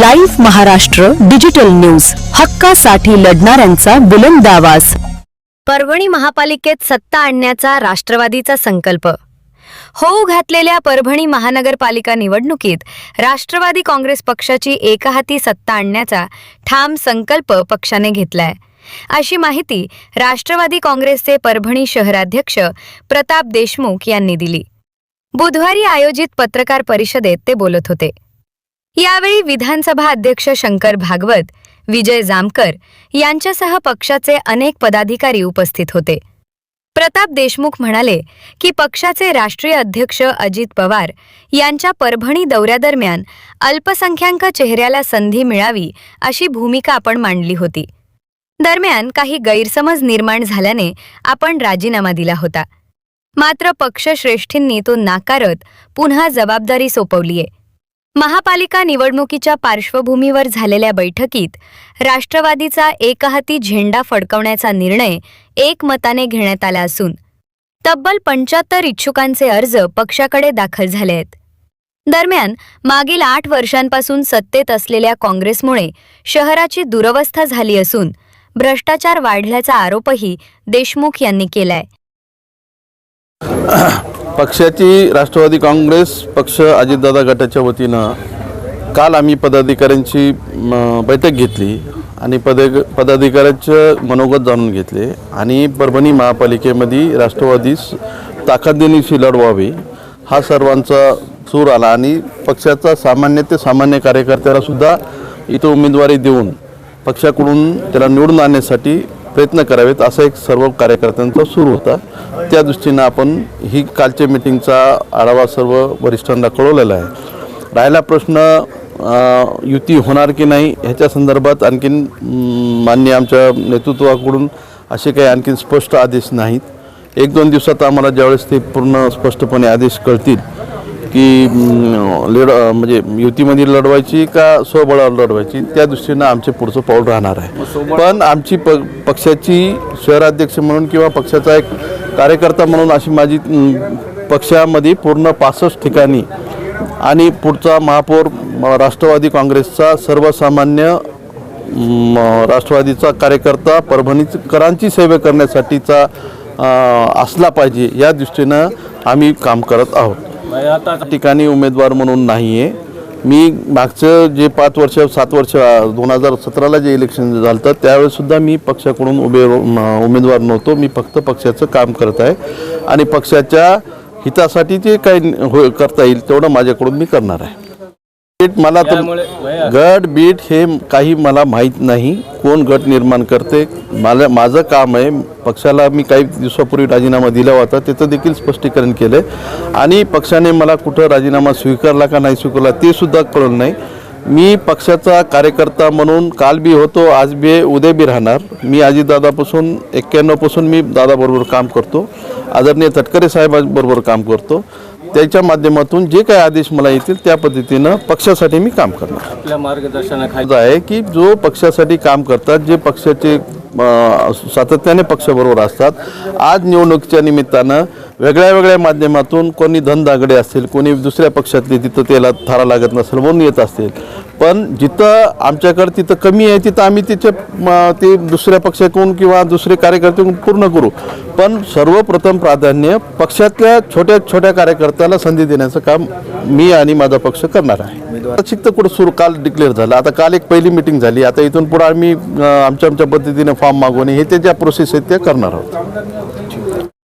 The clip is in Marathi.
Live Maharashtra digital news. हक्कासाठी लढणाऱ्यांचा बुलंद आवाज. परभणी महापालिकेत सत्ता आणण्याचा राष्ट्रवादीचा संकल्प. होऊ घातलेल्या परभणी महानगरपालिका निवडणुकीत राष्ट्रवादी काँग्रेस पक्षाची एकहाती सत्ता आणण्याचा ठाम संकल्प पक्षाने घेतलाय. अशी माहिती राष्ट्रवादी काँग्रेसचे परभणी शहराध्यक्ष प्रताप देशमुख यांनी दिली. बुधवारी आयोजित पत्रकार परिषदेत ते बोलत होते. यावेळी विधानसभा अध्यक्ष शंकर भागवत विजय जामकर यांच्यासह पक्षाचे अनेक पदाधिकारी उपस्थित होते. प्रताप देशमुख म्हणाले की पक्षाचे राष्ट्रीय अध्यक्ष अजित पवार यांच्या परभणी दौऱ्यादरम्यान अल्पसंख्याक चेहऱ्याला संधी मिळावी अशी भूमिका आपण मांडली होती. दरम्यान काही गैरसमज निर्माण झाल्याने आपण राजीनामा दिला होता. मात्र पक्षश्रेष्ठींनी तो नाकारत पुन्हा जबाबदारी सोपवलीये. महापालिका निवडणुकीच्या पार्श्वभूमीवर झालेल्या बैठकीत राष्ट्रवादीचा एकहाती झेंडा फडकवण्याचा निर्णय एकमताने घेण्यात आला असून तब्बल पंच्याहत्तर इच्छुकांचे अर्ज पक्षाकडे दाखल झाले आहेत दरम्यान मागील आठ वर्षांपासून सत्तेत असलेल्या काँग्रेसमुळे शहराची दुरवस्था झाली असून भ्रष्टाचार वाढल्याचा आरोपही देशमुख यांनी केलाय. पक्षाची राष्ट्रवादी काँग्रेस पक्ष अजितदादा गटाच्या वतीनं काल आम्ही पदाधिकाऱ्यांची बैठक घेतली आणि पद पदाधिकाऱ्यांचं मनोगत जाणून घेतले आणि परभणी महापालिकेमध्ये राष्ट्रवादीस ताकदीनिशी लढवावी हा सर्वांचा सूर आला आणि पक्षाचा सामान्य ते सामान्य कार्यकर्त्याला सुद्धा इथं उमेदवारी देऊन पक्षाकडून त्याला निवडून आणण्यासाठी प्रयत्न करावेत असा एक सर्व कार्यकर्त्यांचा सुरू होता. त्या दृष्टीनं आपण ही कालच्या मिटिंगचा आढावा सर्व वरिष्ठांना कळवलेला आहे. राहिला प्रश्न युती होणार की नाही ह्याच्या संदर्भात आणखीन मान्य आमच्या नेतृत्वाकडून असे काही आणखीन स्पष्ट आदेश नाहीत. एक दोन दिवसात आम्हाला ज्यावेळेस ते पूर्ण स्पष्टपणे आदेश कळतील की लढ म्हणजे युतीमध्ये लढवायची का स्वबळावर लढवायची त्या दृष्टीनं आमचे पुढचं पाऊल राहणार आहे. पण आमची प पक्षाची शहराध्यक्ष म्हणून किंवा पक्षाचा एक कार्यकर्ता म्हणून अशी माझी पक्षामध्ये पूर्ण पासष्ट ठिकाणी आणि पुढचा महापौर राष्ट्रवादी काँग्रेसचा सर्वसामान्य राष्ट्रवादीचा कार्यकर्ता परभणीकरांची सेवा करण्यासाठीचा असला पाहिजे या दृष्टीनं आम्ही काम करत आहोत. म्हणजे ठिकाणी उमेदवार म्हणून नाही आहे मी मागचं जे पाच वर्ष सात वर्ष दोन हजार सतराला जे इलेक्शन झालं होतं त्यावेळेससुद्धा मी पक्षाकडून उभे उमेदवार नव्हतो. मी फक्त पक्षाचं काम करत आहे. आणि पक्षाच्या हितासाठी जे काही हो करता येईल तेवढं माझ्याकडून मी करणार आहे. बीट मला तर गट बीट हे काही मला माहीत नाही. कोण गट निर्माण करते? मला माझं काम आहे पक्षाला मी काही दिवसापूर्वी राजीनामा दिला होता त्याचं देखील स्पष्टीकरण केलं आणि पक्षाने मला कुठं राजीनामा स्वीकारला का नाही स्वीकारला ते सुद्धा कळलं नाही. मी पक्षाचा कार्यकर्ता म्हणून काल बी होतो आज बी उद्या बी राहणार. मी अजितदादापासून एक्क्याण्णवपासून मी दादाबरोबर काम करतो. आदरणीय तटकरे साहेबांबरोबर काम करतो. त्याच्या माध्यमातून जे काही आदेश मला येतील त्या पद्धतीनं पक्षासाठी मी काम करणार. आपल्या मार्गदर्शनाखाली आहे की जो पक्षासाठी काम करतात जे पक्षाचे सातत्याने पक्षाबरोबर असतात आज निवडणुकीच्या निमित्तानं वेगळ्या वेगळ्या माध्यमातून कोणी धनदागडे असतील कोणी दुसऱ्या पक्षातले तिथं त्याला थारा लागत नसेल म्हणून येत असतील पण जिथं आमच्याकडे तिथं कमी आहे तिथं आम्ही तिचे म, ते दुसऱ्या पक्षाकडून किंवा दुसरे कार्यकर्त्याकडून पूर्ण करू. पण सर्वप्रथम प्राधान्य पक्षातल्या छोट्या छोट्या कार्यकर्त्याला संधी देण्याचं काम मी आणि माझा पक्ष करणार आहे. शिक्त कुठं सुरू काल डिक्लेअर झालं. आता काल एक पहिली मिटिंग झाली. आता इथून पुढे आम्ही आमच्या आमच्या पद्धतीने फॉर्म मागवणे हे ते ज्या प्रोसेस आहेत त्या करणार आहोत.